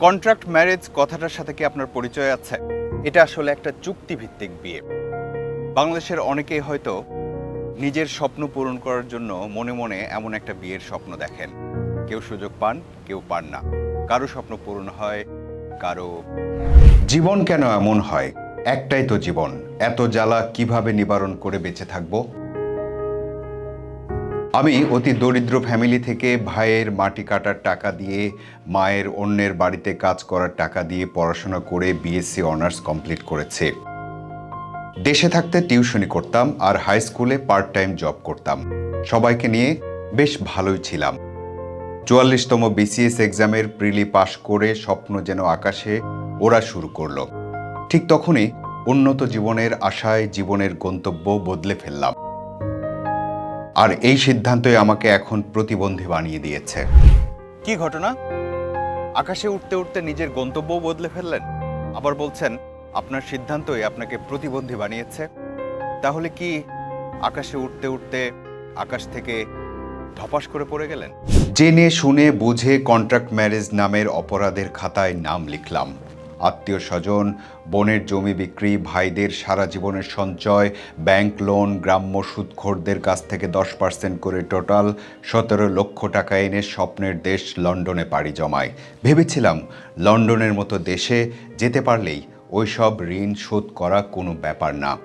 Contract marriage কথাটার সাথে কি আপনার পরিচয় আছে? এটা আসলে একটা চুক্তিভিত্তিক বিয়ে। বাংলাদেশের অনেকেই হয়তো নিজের স্বপ্ন পূরণ করার জন্য মনে মনে এমন একটা বিয়ের স্বপ্ন দেখেন। কেউ সুযোগ পান, কেউ পান না। কারও স্বপ্ন পূরণ হয়, কারও জীবন কেন এমন হয়? একটাই তো জীবন। এত জ্বালা কীভাবে নিবারণ করে বেঁচে থাকব? আমি অতি দরিদ্র ফ্যামিলি থেকে ভাইয়ের মাটি কাটার টাকা দিয়ে, মায়ের অন্যের বাড়িতে কাজ করার টাকা দিয়ে পড়াশোনা করে বিএসসি অনার্স কমপ্লিট করেছে। দেশে থাকতে টিউশনি করতাম আর হাই স্কুলে পার্ট টাইম জব করতাম। সবাইকে নিয়ে বেশ ভালোই ছিলাম। চুয়াল্লিশতম বিসিএস এক্সামের প্রিলি পাশ করে স্বপ্ন যেন আকাশে ওরা শুরু করল। ঠিক তখনই উন্নত জীবনের আশায় জীবনের গন্তব্য বদলে ফেললাম। আর এই সিদ্ধান্তই আমাকে এখন প্রতিবন্ধী বানিয়ে দিয়েছে। কি ঘটনা? আকাশে উঠতে উঠতে নিজের গন্তব্য বদলে ফেললেন। আবার বলছেন আপনার সিদ্ধান্তই আপনাকে প্রতিবন্ধী বানিয়েছে। তাহলে কি আকাশে উঠতে উঠতে আকাশ থেকে ধপাস করে পড়ে গেলেন? জেনে শুনে বুঝে কন্ট্রাক্ট ম্যারেজ নামের অপরাধের খাতায় নাম লিখলাম। আত্মীয় স্বজন, বোনের জমি বিক্রি, ভাইদের সারা জীবনের সঞ্চয়, ব্যাংক লোন, গ্রাম্য সুদখোরদের কাছ থেকে দশ পার্সেন্ট করে টোটাল সতেরো লক্ষ টাকা এনে স্বপ্নের দেশ লন্ডনে পাড়ি জমায়। ভেবেছিলাম লন্ডনের মতো দেশে যেতে পারলেই ওইসব ঋণ শোধ করা কোনো ব্যাপার না।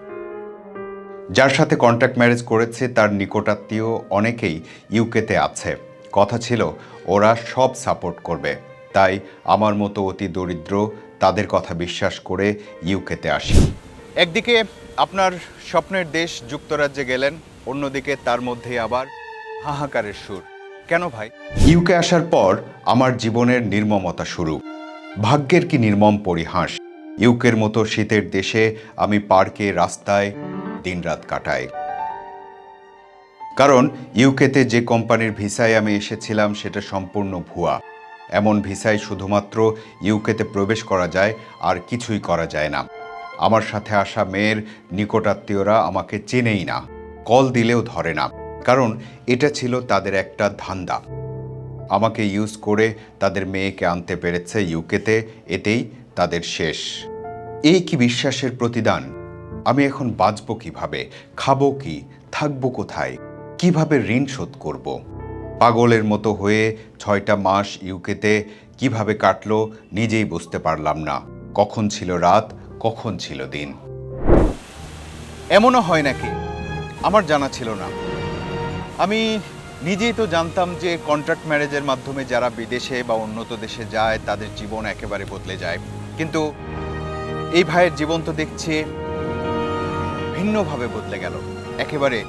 যার সাথে কন্ট্রাক্ট ম্যারেজ করেছে তার নিকটাত্মীয় অনেকেই ইউকেতে আছে। কথা ছিল, ওরা সব সাপোর্ট করবে। তাই আমার মতো অতি দরিদ্র তাদের কথা বিশ্বাস করে ইউকেতে আসি। একদিকে আপনার স্বপ্নের দেশ যুক্তরাজ্যে গেলেন, অন্যদিকে তার মধ্যে আবার হাহাকারের সুর। কেন ভাই? ইউকে আসার পর আমার জীবনের নির্মমতা শুরু। ভাগ্যের কি নির্মম পরিহাস। ইউকের মতো শীতের দেশে আমি পার্কে, রাস্তায় দিনরাত কাটাই। কারণ ইউকেতে যে কোম্পানির ভিসায় আমি এসেছিলাম, সেটা সম্পূর্ণ ভুয়া। এমন ভিসায় শুধুমাত্র ইউকেতে প্রবেশ করা যায়, আর কিছুই করা যায় না। আমার সাথে আসা মেয়ের নিকটাত্মীয়রা আমাকে চেনেই না, কল দিলেও ধরে না, কারণ এটা ছিল তাদের একটা ধান্দা। আমাকে ইউজ করে তাদের মেয়েকে আনতে পেরেছে ইউকেতে, এতেই তাদের শেষ। এই কি বিশ্বাসের প্রতিদান? আমি এখন বাঁচব কীভাবে? খাব কি? থাকব কোথায়? কীভাবে ঋণ শোধ করব? পাগলের মতো হয়ে ছয়টা মাস ইউকেতে কীভাবে কাটলো নিজেই বুঝতে পারলাম না। কখন ছিল রাত, কখন ছিল দিন। এমনও হয় নাকি? আমার জানা ছিল না। আমি নিজেই তো জানতাম যে কন্ট্রাক্ট ম্যারেজের মাধ্যমে যারা বিদেশে বা উন্নত দেশে যায়, তাদের জীবন একেবারে বদলে যায়। কিন্তু এই ভাইয়ের জীবন তো দেখছি ভিন্নভাবে বদলে গেল। একেবারে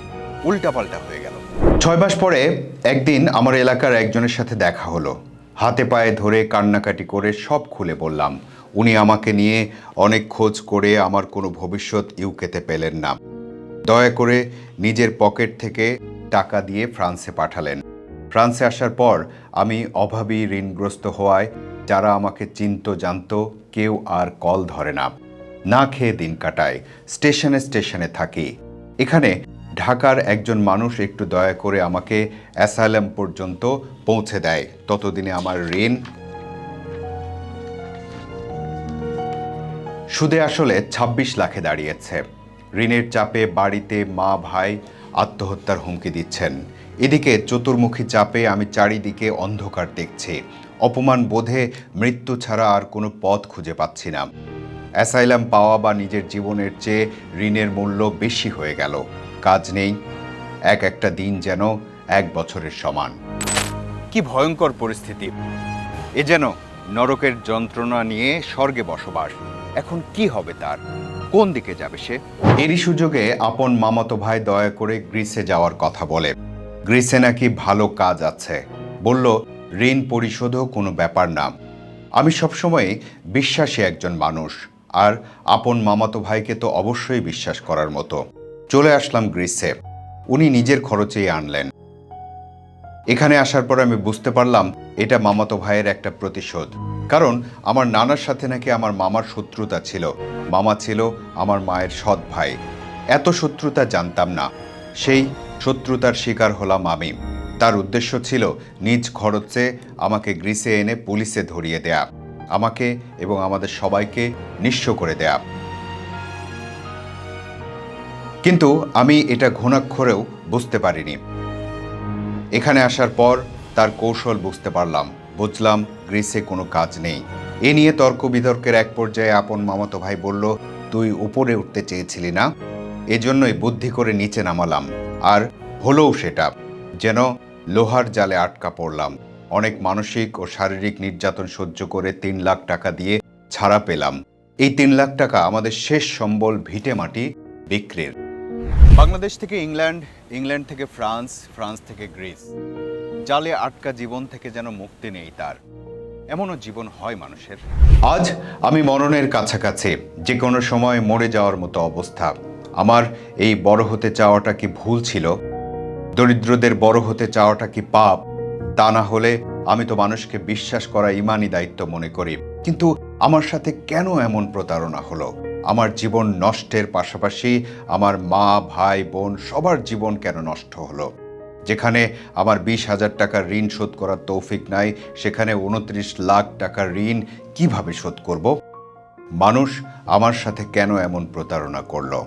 উল্টাপাল্টা হয়ে গেল। ছয় মাস পরে একদিন আমার এলাকার একজনের সাথে দেখা হলো। হাতে পায়ে ধরে কান্নাকাটি করে সব খুলে বললাম, উনি আমাকে নিয়ে অনেক খোঁজ করে আমার কোনো ভবিষ্যৎ ইউকেতে পেলেন না। দয়া করে নিজের পকেট থেকে টাকা দিয়ে ফ্রান্সে পাঠালেন। ফ্রান্সে আসার পর আমি অভাবী, ঋণগ্রস্ত হওয়ায় যারা আমাকে চিনত, জানত, কেউ আর কল ধরে না। না খেয়ে দিন কাটায়, স্টেশনে স্টেশনে থাকি। এখানে ঢাকার একজন মানুষ একটু দয়া করে আমাকে অ্যাসাইলাম পর্যন্ত পৌঁছে দেয়। ততদিনে আমার ঋণ সুদে আসলে ২৬ লাখে দাঁড়িয়েছে। ঋণের চাপে বাড়িতে মা, ভাই আত্মহত্যার হুমকি দিচ্ছেন। এদিকে চতুর্মুখী চাপে আমি চারিদিকে অন্ধকার দেখছি। অপমান বোধে মৃত্যু ছাড়া আর কোনো পথ খুঁজে পাচ্ছি না। অ্যাসাইলাম পাওয়া বা নিজের জীবনের চেয়ে ঋণের মূল্য বেশি হয়ে গেল। কাজ নেই, এক একটা দিন যেন এক বছরের সমান। কি ভয়ঙ্কর পরিস্থিতি। এ যেন নরকের যন্ত্রণা নিয়ে স্বর্গে বসবাস। এখন কি হবে তার? কোন দিকে যাবে সে? এরই সুযোগে আপন মামাতো ভাই দয়া করে গ্রিসে যাওয়ার কথা বলে। গ্রিসে নাকি ভালো কাজ আছে। বলল, ঋণ পরিশোধও কোনো ব্যাপার না। আমি সবসময় বিশ্বাসী একজন মানুষ, আর আপন মামাতো ভাইকে তো অবশ্যই বিশ্বাস করার মতো। চলে আসলাম গ্রিসে। উনি নিজের খরচেই আনলেন। এখানে আসার পর আমি বুঝতে পারলাম, এটা মামাতো ভাইয়ের একটা প্রতিশোধ। কারণ আমার নানার সাথে নাকি আমার মামার শত্রুতা ছিল। মামা ছিল আমার মায়ের সৎ ভাই। এত শত্রুতা জানতাম না। সেই শত্রুতার শিকার হলাম আমি। তার উদ্দেশ্য ছিল নিজ খরচে আমাকে গ্রিসে এনে পুলিশে ধরিয়ে দেয়া। আমাকে এবং আমাদের সবাইকে নিঃস্ব করে দেয়া। কিন্তু আমি এটা ঘুণাক্ষরেও বুঝতে পারিনি। এখানে আসার পর তার কৌশল বুঝতে পারলাম। বুঝলাম গ্রিসে কোনো কাজ নেই। এ নিয়ে তর্ক বিতর্কের এক পর্যায়ে আপন মামাতো ভাই বলল, তুই উপরে উঠতে চেয়েছিলি না? এজন্যই বুদ্ধি করে নিচে নামালাম। আর হলোও সেটা। যেন লোহার জালে আটকা পড়লাম। অনেক মানসিক ও শারীরিক নির্যাতন সহ্য করে তিন লাখ টাকা দিয়ে ছাড়া পেলাম। এই তিন লাখ টাকা আমাদের শেষ সম্বল ভিটে মাটি বিক্রির। বাংলাদেশ থেকে ইংল্যান্ড ইংল্যান্ড থেকে ফ্রান্স ফ্রান্স থেকে গ্রিস। জালে আটকা জীবন থেকে যেন মুক্তি নেই তার। এমনও জীবন হয় মানুষের। আজ আমি মরণের কাছাকাছি যে কোনো সময় মরে যাওয়ার মতো অবস্থা। আমার এই বড় হতে চাওয়াটা কি ভুল ছিল? দরিদ্রদের বড় হতে চাওয়াটা কি পাপ? তা না হলে আমি তো মানুষকে বিশ্বাস করা ইমানই দায়িত্ব মনে করি। কিন্তু আমার সাথে কেন এমন প্রতারণা হলো? আমার জীবন নষ্টের পাশাপাশি আমার মা, ভাই, বোন, সবার জীবন কেন নষ্ট হলো? যেখানে আমার বিশ হাজার টাকার ঋণ শোধ করার তৌফিক নাই, সেখানে উনত্রিশ লাখ টাকার ঋণ কীভাবে শোধ করব? মানুষ আমার সাথে কেন এমন প্রতারণা করল?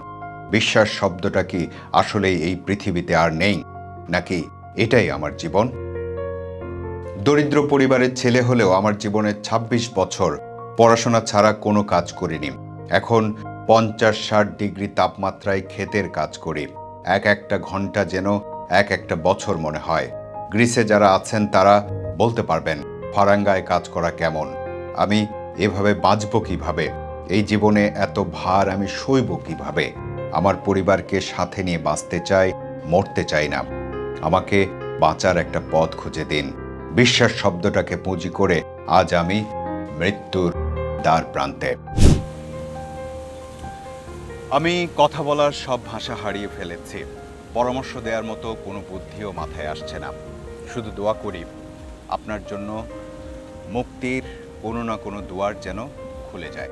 বিশ্বাস শব্দটা কি আসলেই এই পৃথিবীতে আর নেই? নাকি এটাই আমার জীবন? দরিদ্র পরিবারের ছেলে হলেও আমার জীবনের ২৬ বছর পড়াশোনা ছাড়া কোনো কাজ করিনি। এখন পঞ্চাশ ষাট ডিগ্রি তাপমাত্রায় ক্ষেতের কাজ করি। এক একটা ঘণ্টা যেন এক একটা বছর মনে হয়। গ্রিসে যারা আছেন তারা বলতে পারবেন, ফারাঙ্গায় কাজ করা কেমন? আমি এভাবে বাঁচব কীভাবে? এই জীবনে এত ভার আমি সইব কীভাবে? আমার পরিবারকে সাথে নিয়ে বাঁচতে চাই, মরতে চাই না। আমাকে বাঁচার একটা পথ খুঁজে দিন। বিশ্বাস শব্দটাকে পুঁজি করে আজ আমি মৃত্যুর দ্বার প্রান্তে। আমি কথা বলার সব ভাষা হারিয়ে ফেলেছি। পরামর্শ দেওয়ার মতো কোনো বুদ্ধিও মাথায় আসছে না। শুধু দোয়া করি, আপনার জন্য মুক্তির কোনো না কোনো দুয়ার যেন খুলে যায়।